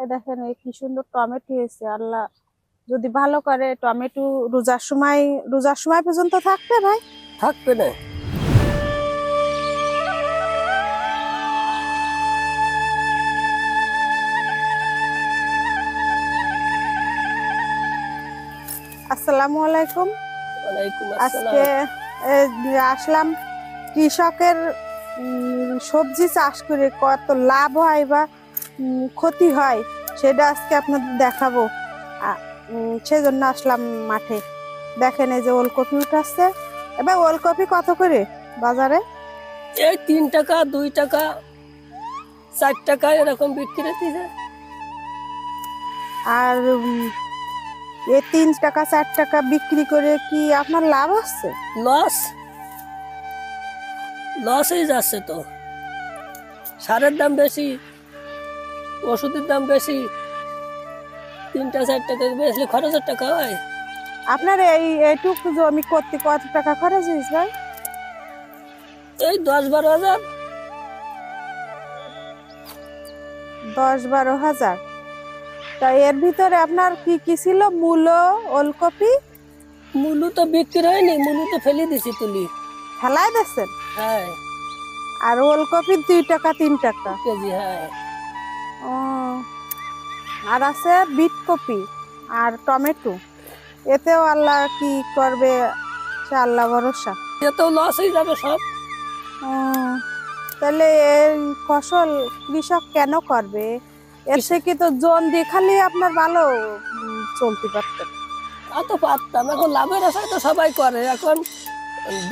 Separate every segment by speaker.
Speaker 1: এ দেখেন এই কি সুন্দর টমেটো হয়েছে আল্লাহ। যদি ভালো করে টমেটো রোজার সময় রোজার সময় পর্যন্ত থাকবে ভাই?
Speaker 2: থাকবে না।
Speaker 1: আসসালামু আলাইকুম। আজকে আসলাম কৃষকের সবজি চাষ করে কত লাভ হয় বা ক্ষতি হয় সেটা আজকে আপনাদের দেখাবো। সেজন্য আসলাম মাঠে। দেখেন এই যে ওলকপি উঠাচ্ছে। এবার ওলকপি কত করে বাজারে?
Speaker 2: এই তিন টাকা দুই টাকা চার টাকা এরকম বিক্রি দিছে
Speaker 1: আর এই তিন টাকা চার টাকা বিক্রি করে কি আপনার লাভ হচ্ছে?
Speaker 2: লস। লসই যাচ্ছে তো। সারের দাম বেশি। ওষুধের দাম বেশি। তিনটা চার টাকা বেশি খরচের টাকা হয়।
Speaker 1: আপনার এই এইটুকু জমি করতে কত টাকা খরচ হয়েছে ভাই?
Speaker 2: এই দশ বারো হাজার।
Speaker 1: দশ বারো হাজার। তা এর ভিতরে আপনার কি কি ছিল? মূলো ওলকপি?
Speaker 2: মূলো তো বিক্রি হয়নি মুলু তো ফেলে দিছি তুলি।
Speaker 1: ফেলাই দিচ্ছেন
Speaker 2: হ্যাঁ।
Speaker 1: আর ওলকপি দুই টাকা তিন টাকা।
Speaker 2: কেজি হ্যাঁ।
Speaker 1: ও। আর আছে বিট কপি আর টমেটো। এতেও আল্লাহ কি করবে সে আল্লাহ ভরসা।
Speaker 2: এতেও লস হয়ে যাবে সব।
Speaker 1: তাহলে এই ফসল কৃষক কেন করবে? এর থেকে তো জন দিয়ে খালি আপনার ভালো চলতে পারতেন
Speaker 2: তা তো পারতাম এখন লাভের আশায় তো সবাই করে। এখন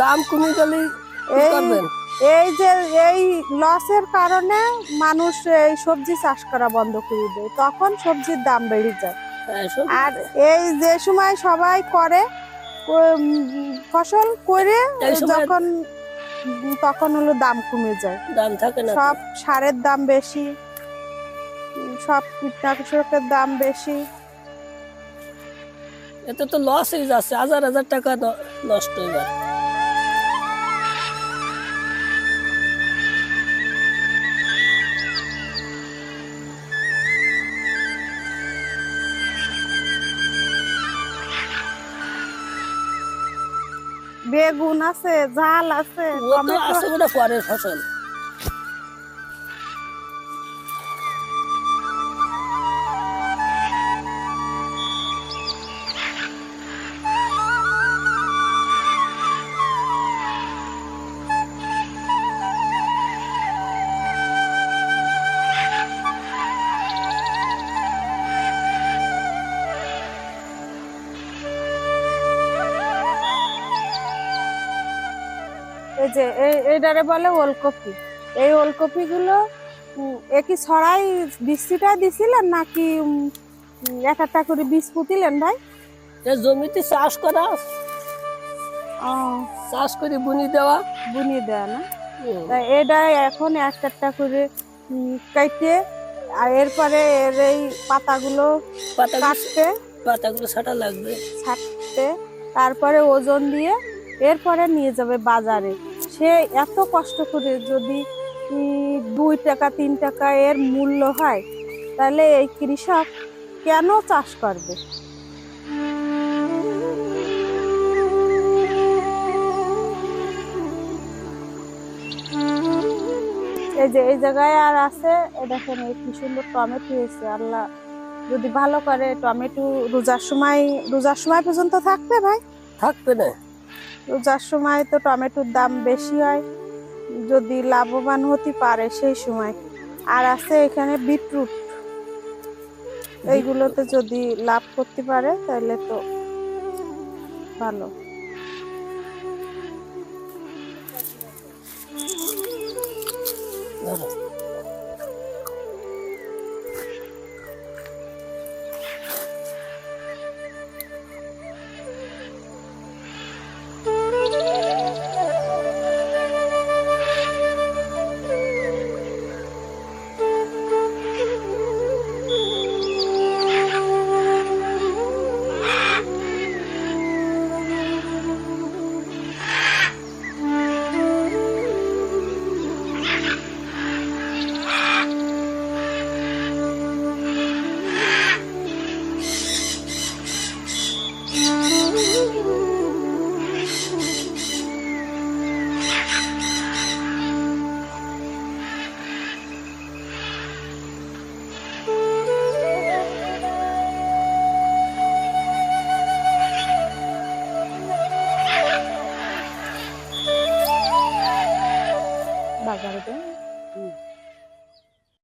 Speaker 2: দাম কমে গেলে
Speaker 1: এই
Speaker 2: করবেন?
Speaker 1: এই যে এই লসের কারণে মানুষ এই সবজি চাষ করা বন্ধ করে দেয় তখন সবজির দাম বেড়ে যায়।
Speaker 2: হ্যাঁ,
Speaker 1: আর এই যে সময় সবাই করে ফসল করে যখন তখন হলো দাম কমে যায়।
Speaker 2: দাম থাকে না
Speaker 1: সব সারের দাম বেশি সব কীটনাশকের দাম বেশি।
Speaker 2: এতে তো লস হয়ে যাচ্ছে হাজার হাজার টাকা ন- হয়ে এবার।
Speaker 1: বেগুন আছে ঝাল আছে
Speaker 2: পরের ফসল।
Speaker 1: এই যে এই- এইটারে বলে ওলকপি। এই ওলকপি গুলো একই ছড়াই বৃষ্টিটা দিছিলেন নাকি এক একটা করে বীজ পুতিলেন ভাই?
Speaker 2: জমিতে চাষ করা। চাষ করে বুনি দেওয়া।
Speaker 1: বুনিয়ে দেওয়া না? এটা এখন একটা একটা করে উম, আর এরপরে এর এই পাতাগুলো
Speaker 2: পাতাগুলো
Speaker 1: কাটতে
Speaker 2: পাতাগুলো ছাটা লাগবে।
Speaker 1: ছাটতে তারপরে ওজন দিয়ে এরপরে নিয়ে যাবে বাজারে। সে এত কষ্ট করে যদি দুই টাকা, তিন টাকা এর মূল্য হয়, তাহলে এই কৃষক কেন চাষ করবে? এই যে, এই জায়গায় আর আছে দেখেন এই কি সুন্দর টমেটো হয়েছে, আল্লাহ। যদি ভালো করে টমেটো রোজার সময় রোজার সময় পর্যন্ত থাকবে ভাই?
Speaker 2: থাকবে না।
Speaker 1: রোজার সময় তো টমেটোর দাম বেশি হয় যদি লাভবান হতে পারে সেই সময়। আর আছে এখানে বিটরুট। এইগুলোতে যদি লাভ করতে পারে তাহলে তো ভালো।
Speaker 2: ধরো।